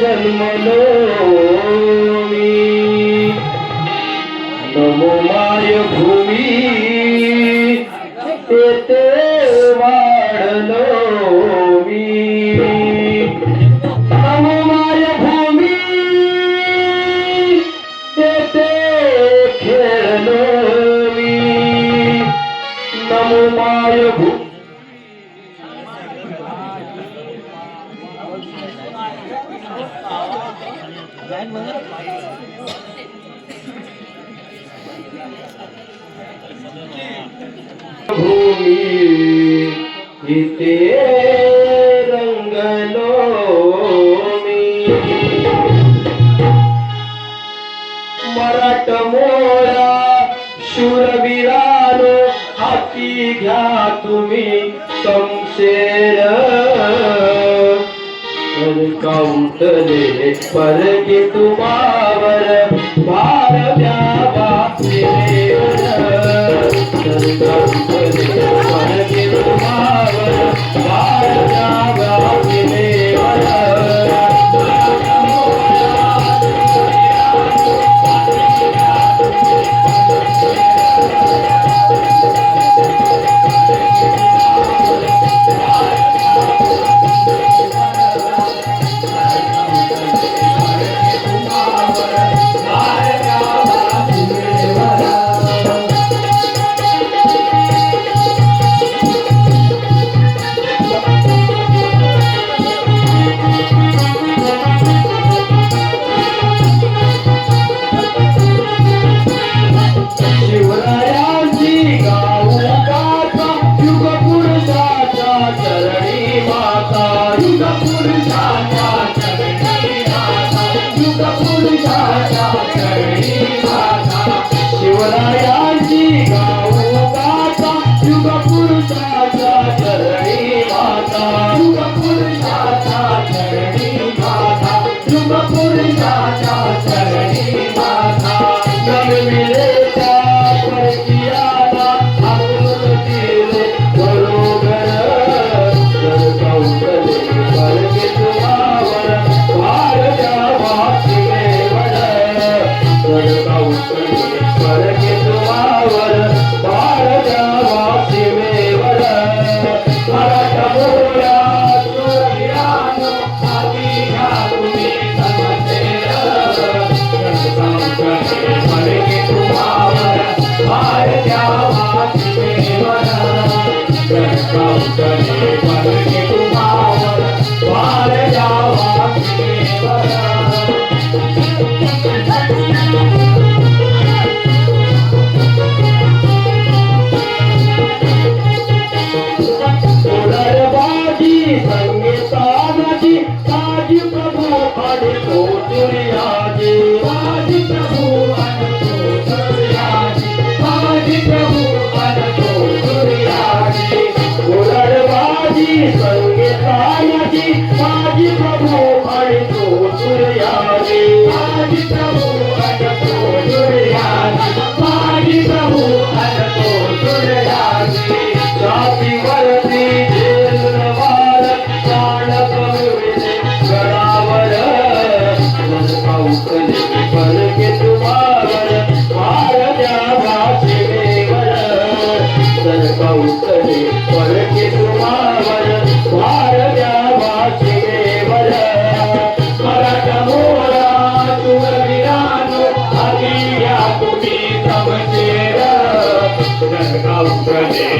जन्म लो তোমার ভূমি এতে इथे रंगलो मी मराठ मोळा शूरवीरानो हाती घ्या तुम्ही संशेर काउंटले परगे तुम्हावर কোটুরিয়া দেবা grande.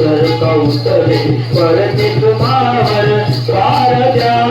तर कौतरे परते तुम्हावर पार द्या